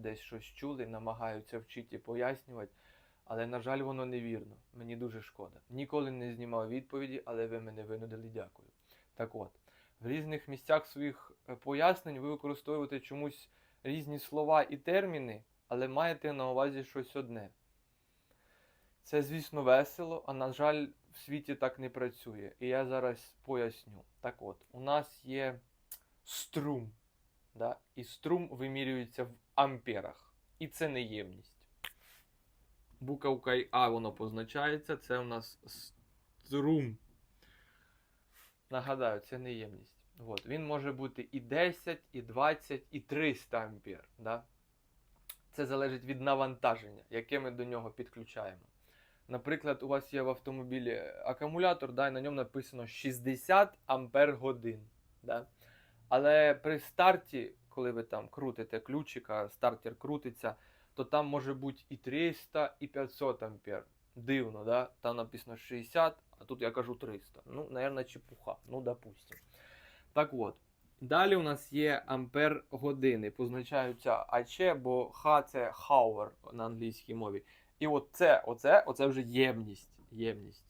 десь щось чули, намагаються вчити і пояснювати, але, на жаль, воно невірно. Мені дуже шкода. Ніколи не знімав відповіді, але ви мене винудили, дякую. Так от, в різних місцях своїх е, пояснень ви використовуєте чомусь різні слова і терміни, але маєте на увазі щось одне. Це, звісно, весело, а на жаль, в світі так не працює. І я зараз поясню. Так от, у нас є струм. Да? І струм вимірюється в амперах. І це не ємність. Буковкою А воно позначається, це у нас струм. Нагадаю, це не ємність. От. Він може бути і 10, і 20, і 300 ампер. Да? Це залежить від навантаження, яке ми до нього підключаємо. Наприклад, у вас є в автомобілі акумулятор, да, і на ньому написано 60 ампер годин. Да? Але при старті, коли ви там крутите ключика, стартер крутиться, то там може бути і 300, і 500 ампер. Дивно, да? Там написано 60, а тут я кажу 300. Ну, наверное, чепуха. Ну, допустим. Так от. Далі у нас є ампер години. Позначаються АЧ, бо Х це hour на англійській мові. І от це, оце, оце вже ємність. ємність.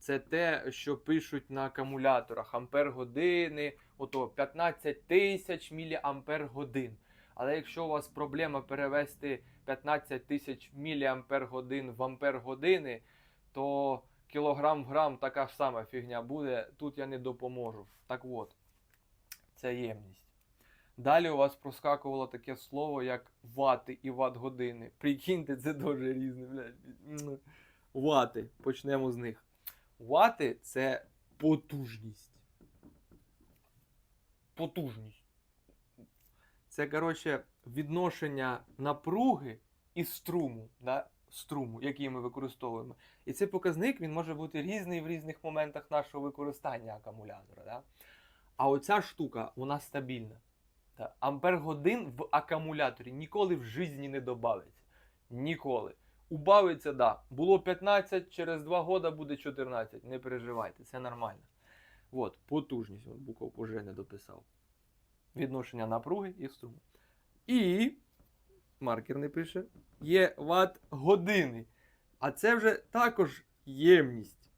Це те, що пишуть на акумуляторах. Ампер години, ото 15 тисяч міліампер годин. Але якщо у вас проблема перевести 15 тисяч міліампер годин в ампер години, то кілограм в грам така ж сама фігня буде. Тут я не допоможу. Так от, це ємність. Далі у вас проскакувало таке слово, як вати і ват години. Прикиньте, це дуже різне. блядь. Вати. Почнемо з них. Вати це потужність. Потужність. Це, коротше, відношення напруги і струму, да? струму, який ми використовуємо. І цей показник він може бути різний в різних моментах нашого використання акумулятора. Да? А оця штука, вона стабільна. Та, ампер годин в акумуляторі ніколи в житті не додається. Ніколи. Убавиться, да. Було 15, через 2 года буде 14. Не переживайте, це нормально. От, потужність. От букв уже не дописав. Відношення напруги і струму. І маркер не пише. Є ват години. А це вже також ємність.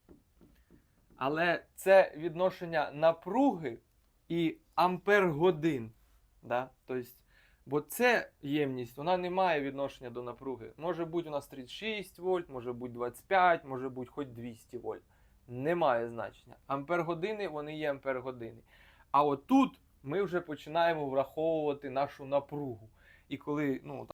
Але це відношення напруги і ампер годин. Да? Тобто, бо це ємність, вона не має відношення до напруги. Може бути у нас 36 вольт, може бути 25, може бути хоч 200 вольт. Немає значення. Ампер години вони є ампер години. А отут ми вже починаємо враховувати нашу напругу. І коли ну,